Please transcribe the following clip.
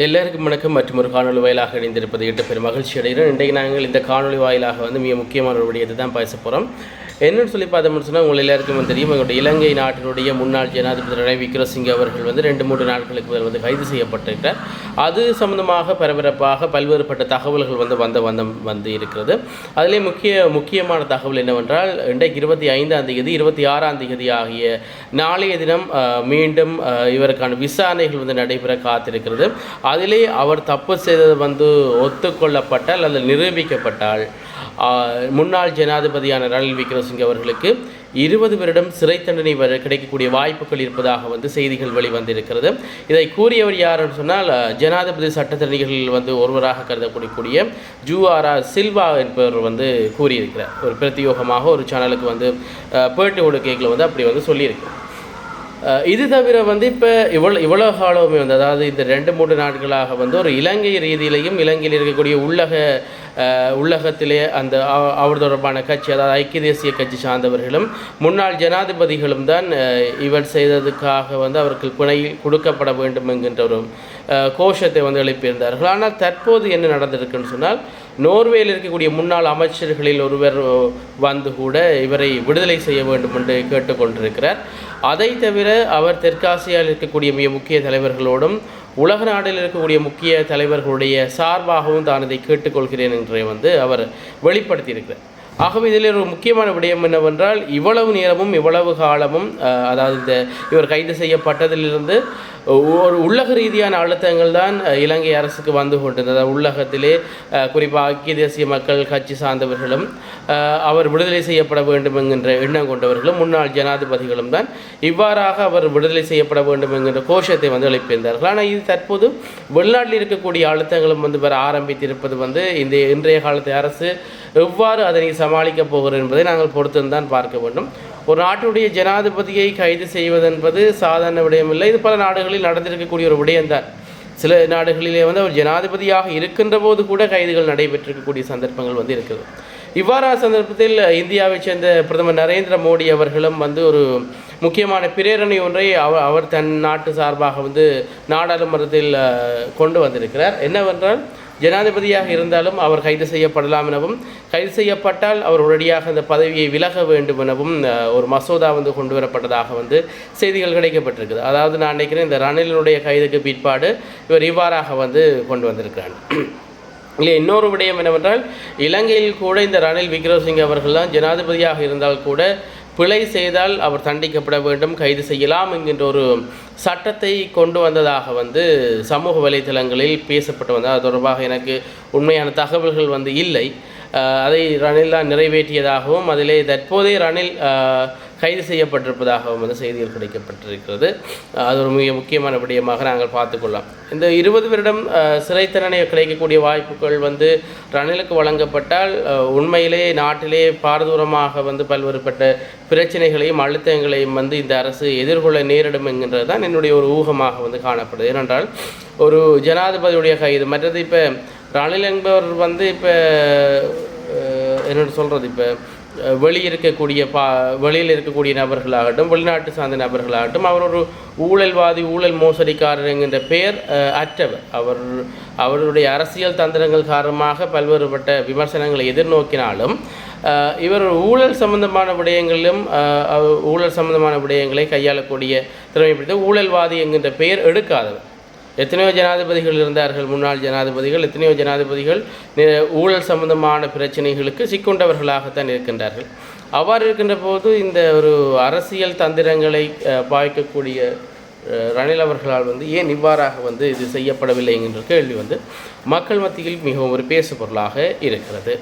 எல்லாருக்கும் வணக்கம் மற்றும் ஒரு காணொலி வாயிலாக இணைந்திருப்பது எட்டு பெரும் மகிழ்ச்சி அடைகிறோம் இன்றைக்கு நாங்கள் இந்த காணொலி வாயிலாக வந்து மிக முக்கியமான ஒரு விடயத்தை தான் பேச போகிறோம் என்னன்னு சொல்லி பார்த்தோம்னு சொன்னால் உங்கள் எல்லாருக்கும் தெரியும் எங்களுடைய இலங்கை நாட்டினுடைய முன்னாள் ஜனாதிபதி ரணில் விக்ரமசிங்கே அவர்கள் வந்து ரெண்டு மூன்று நாட்களுக்கு முதல் வந்து கைது செய்யப்பட்டிருக்கிறார். அது சம்பந்தமாக பரபரப்பாக பல்வேறுபட்ட தகவல்கள் வந்து வந்த வந்த வந்து இருக்கிறது. அதிலே முக்கிய முக்கியமான தகவல் என்னவென்றால் இன்றைக்கு இருபத்தி ஐந்தாம் தேதி இருபத்தி ஆறாம் தேதி ஆகிய நாளைய தினம் மீண்டும் இவருக்கான விசாரணைகள் வந்து நடைபெற காத்திருக்கிறது. அதிலே அவர் தப்பு செய்தது வந்து ஒத்துக்கொள்ளப்பட்டால் அல்லது நிரூபிக்கப்பட்டால் முன்னாள் ஜனாதிபதியான ரணில் விக்ரமசிங்கே அவர்களுக்கு இருபது வருடம் சிறை தண்டனை வர கிடைக்கக்கூடிய வாய்ப்புகள் இருப்பதாக வந்து செய்திகள் வெளிவந்திருக்கிறது. இதை கூறியவர் யாருன்னு சொன்னால் ஜனாதிபதி சட்டத்தரணிகள் வந்து ஒருவராக கருதக்கூடிய ஜூஆரா சில்வா என்பவர் வந்து கூறியிருக்கிறார். ஒரு பிரத்தியோகமாக ஒரு சேனலுக்கு வந்து அஹ், பேட்டி கொடுக்கைகளை வந்து அப்படி வந்து சொல்லியிருக்கு இது தவிர வந்து இப்போ இவ்வளோ இவ்வளோ காலமே வந்து அதாவது இந்த ரெண்டு மூன்று நாட்களாக வந்து ஒரு இலங்கை ரீதியிலையும் இலங்கையில் இருக்கக்கூடிய உள்ளக உள்ளகத்திலே அந்த அவ- அவர் தொடர்பான கட்சி அதாவது ஐக்கிய தேசிய கட்சி சார்ந்தவர்களும் முன்னாள் ஜனாதிபதிகளும் தான் இவர் செய்ததுக்காக வந்து அவருக்கு பிணையில் கொடுக்கப்பட வேண்டும் என்கின்ற ஒரு கோஷத்தை வந்து எழுப்பியிருந்தார்கள். ஆனால் தற்போது என்ன நடந்திருக்குன்னு சொன்னால் நோர்வேயில் இருக்கக்கூடிய முன்னாள் அமைச்சர்களில் ஒருவர் வந்து கூட இவரை விடுதலை செய்ய வேண்டும் என்று கேட்டுக்கொண்டிருக்கிறார். அதை தவிர அவர் தெற்காசியாவில் இருக்கக்கூடிய மிக முக்கிய தலைவர்களோடும் உலக நாட்டில் இருக்கக்கூடிய முக்கிய தலைவர்களுடைய சார்பாகவும் தான் இதை கேட்டுக்கொள்கிறேன் என்று வந்து அவர் வெளிப்படுத்தியிருக்கிறார். ஆகவே இதில் ஒரு முக்கியமான விடயம் என்னவென்றால் இவ்வளவு நேரமும் இவ்வளவு காலமும் அதாவது இந்த இவர் கைது செய்யப்பட்டதிலிருந்து ஒரு உள்ளக ரீதியான அழுத்தங்கள் தான் இலங்கை அரசுக்கு வந்து கொண்டிருந்தது. உள்ளகத்திலே குறிப்பாக ஐக்கிய தேசிய மக்கள் கட்சி சார்ந்தவர்களும் அவர் விடுதலை செய்யப்பட வேண்டும் என்கின்ற எண்ணம் கொண்டவர்களும் முன்னாள் ஜனாதிபதிகளும் தான் இவ்வாறாக அவர் விடுதலை செய்யப்பட வேண்டும் என்கின்ற கோஷத்தை வந்து எழுப்பியிருந்தார்கள். ஆனால் இது தற்போது வெளிநாட்டில் இருக்கக்கூடிய அழுத்தங்களும் வந்து வர ஆரம்பித்திருப்பது வந்து இந்த இன்றைய காலத்து அரசு எவ்வாறு அதனை சமாளிக்கப் போகிறோம் என்பதை நாங்கள் பொறுத்திருந்தான் பார்க்க வேண்டும். ஒரு நாட்டுடைய ஜனாதிபதியை கைது செய்வதென்பது சாதாரண விடயமில்லை. இது பல நாடுகளில் நடந்திருக்கக்கூடிய ஒரு விடயம்தான். சில நாடுகளிலே வந்து அவர் ஜனாதிபதியாக இருக்கின்ற போது கூட கைதுகள் நடைபெற்றிருக்கக்கூடிய சந்தர்ப்பங்கள் வந்து இருக்குது இவ்வாறான சந்தர்ப்பத்தில் இந்தியாவைச் சேர்ந்த பிரதமர் நரேந்திர மோடி அவர்களும் வந்து ஒரு முக்கியமான பிரேரணை ஒன்றை அவர் அவர் தன் நாட்டு சார்பாக வந்து நாடாளுமன்றத்தில் கொண்டு வந்திருக்கிறார். என்னவென்றால் ஜனாதிபதியாக இருந்தாலும் அவர் கைது செய்யப்படலாம் எனவும் கைது செய்யப்பட்டால் அவர் உடனடியாக அந்த பதவியை விலக வேண்டும் எனவும் ஒரு மசோதா வந்து கொண்டு வரப்பட்டதாக வந்து செய்திகள் கிடைக்கப்பட்டிருக்குது. அதாவது நான் நினைக்கிறேன் இந்த ரணிலினுடைய கைதுக்கு பிற்பாடு இவர் இவ்வாறாக வந்து கொண்டு வந்திருக்கிறார். இல்லை இன்னொரு விடயம் என்னவென்றால் இலங்கையில் கூட இந்த ரணில் விக்ரமசிங்கே அவர்கள்லாம் ஜனாதிபதியாக இருந்தால் கூட பிழை செய்தால் அவர் தண்டிக்கப்பட வேண்டும் கைது செய்யலாம் என்கின்ற ஒரு சட்டத்தை கொண்டு வந்ததாக வந்து சமூக வலைத்தளங்களில் பேசப்பட்டு வந்தது. அது தொடர்பாக எனக்கு உண்மையான தகவல்கள் வந்து இல்லை. அதை ரணில் தான் நிறைவேற்றியதாகவும் அதிலே தற்போதைய ரணில் கைது செய்யப்பட்டிருப்பதாகவும் வந்து செய்திகள் கிடைக்கப்பட்டிருக்கிறது. அது ஒரு மிக முக்கியமான விடயமாக நாங்கள் பார்த்துக்கொள்ளலாம் இந்த இருபது வருடம் சிறை தண்டனை கிடைக்கக்கூடிய வாய்ப்புகள் வந்து ரணிலுக்கு வழங்கப்பட்டால் உண்மையிலே நாட்டிலே பாரதூரமாக வந்து பல்வேறுபட்ட பிரச்சனைகளையும் அழுத்தங்களையும் வந்து இந்த அரசு எதிர்கொள்ள நேரிடும் என்கின்றது தான் என்னுடைய ஒரு ஊகமாக வந்து காணப்படுது. ஏனென்றால் ஒரு ஜனாதிபதியுடைய கைது மற்றது இப்போ ரணில் என்பவர் வந்து இப்போ என்னென்னு சொல்கிறது இப்போ வெளியே இருக்கக்கூடிய பா வெளியில் இருக்கக்கூடிய நபர்களாகட்டும் வெளிநாட்டு சார்ந்த நபர்களாகட்டும் அவர் ஒரு ஊழல்வாதி ஊழல் மோசடிக்காரர் என்கின்ற பெயர் அற்றவர். அவர் அவருடைய அரசியல் தந்திரங்கள் காரணமாக பல்வேறுபட்ட விமர்சனங்களை எதிர்நோக்கினாலும் இவர் ஊழல் சம்பந்தமான விடயங்களிலும் ஊழல் சம்பந்தமான விடயங்களை கையாளக்கூடிய திறமைப்படுத்த ஊழல்வாதி என்கின்ற பெயர் எடுக்காதவர். எத்தனையோ ஜனாதிபதிகள் இருந்தார்கள் முன்னாள் ஜனாதிபதிகள் எத்தனையோ ஜனாதிபதிகள் ஊழல் சம்பந்தமான பிரச்சனைகளுக்கு சிக்கொண்டவர்களாகத்தான் இருக்கின்றார்கள். அவ்வாறு இருக்கின்ற போது இந்த ஒரு அரசியல் தந்திரங்களை பாய்க்கக்கூடிய ரணில் அவர்களால் வந்து ஏன் இவ்வாறாக வந்து இது செய்யப்படவில்லை என்ற கேள்வி வந்து மக்கள் மத்தியில் மிகவும் ஒரு பேசு பொருளாக இருக்கிறது.